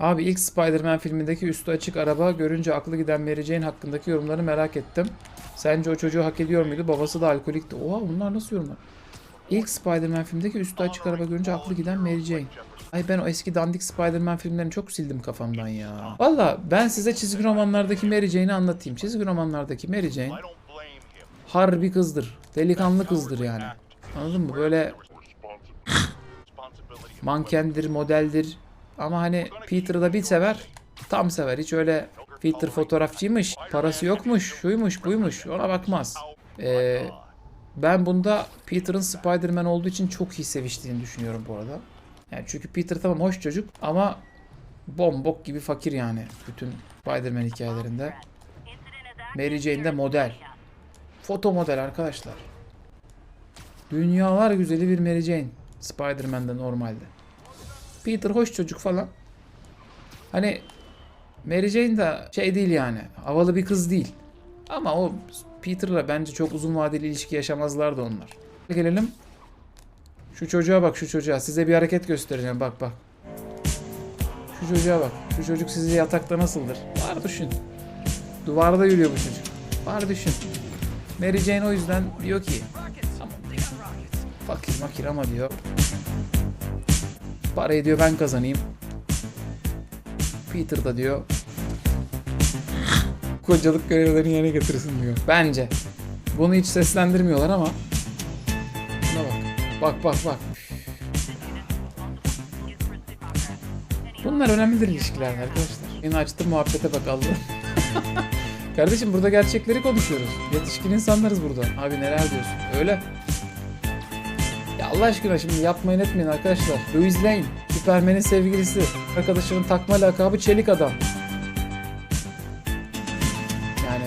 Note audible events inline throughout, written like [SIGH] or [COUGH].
Abi ilk Spider-Man filmindeki üstü açık araba görünce aklı giden Mary Jane hakkındaki yorumları merak ettim. Sence o çocuğu hak ediyor muydu? Babası da alkolikti. Oha bunlar nasıl yorumlar? İlk Spider-Man filmindeki üstü açık araba görünce aklı giden Mary Jane. Ay ben o eski dandik Spider-Man filmlerini çok sildim kafamdan ya. Valla ben size çizgi romanlardaki Mary Jane'i anlatayım. Çizgi romanlardaki Mary Jane harbi kızdır. Delikanlı kızdır yani. Anladın mı? Böyle mankendir, modeldir. Ama hani Peter'ı da bir sever. Tam sever. Hiç öyle Peter fotoğrafçıymış, parası yokmuş, şuymuş, buymuş. Ona bakmaz. Ee, ben bunda Peter'ın Spider-Man olduğu için çok iyi seviştiğini düşünüyorum bu arada. Yani çünkü Peter tamam hoş çocuk ama bombok gibi fakir yani bütün Spider-Man hikayelerinde. Mary Jane de model. Foto model arkadaşlar. Dünyalar güzeli bir Mary Jane. Spider-Man'de normalde. Peter hoş çocuk falan. Hani Mary Jane de şey değil yani. Havalı bir kız değil. Ama o Peter'la bence çok uzun vadeli ilişki yaşamazlardı onlar. Gelelim. Şu çocuğa bak şu çocuğa. Size bir hareket göstereceğim. Bak bak. Şu çocuğa bak. Şu çocuk sizi yatakta nasıldır? Var düşün. Duvarda yürüyor bu çocuk. Var düşün. Mary Jane o yüzden diyor ki "Tamam diyor. Fakir makir ama diyor. Parayı diyor ben kazanayım. Peter da diyor kocalık görevlerini yerine getirsin diyor. Bence. Bunu hiç seslendirmiyorlar ama Buna bak. Bak bak bak. Bunlar önemlidir ilişkilerde arkadaşlar. Yine açtım muhabbete bak Allah'ım. [LAUGHS] Kardeşim burada gerçekleri konuşuyoruz. Yetişkin insanlarız burada. Abi neler diyorsun? Öyle. Ya Allah aşkına şimdi yapmayın etmeyin arkadaşlar. Louis Lane, Superman'in sevgilisi. Arkadaşının takma lakabı Çelik Adam. Yani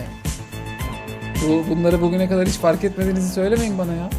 bu, bunları bugüne kadar hiç fark etmediğinizi söylemeyin bana ya.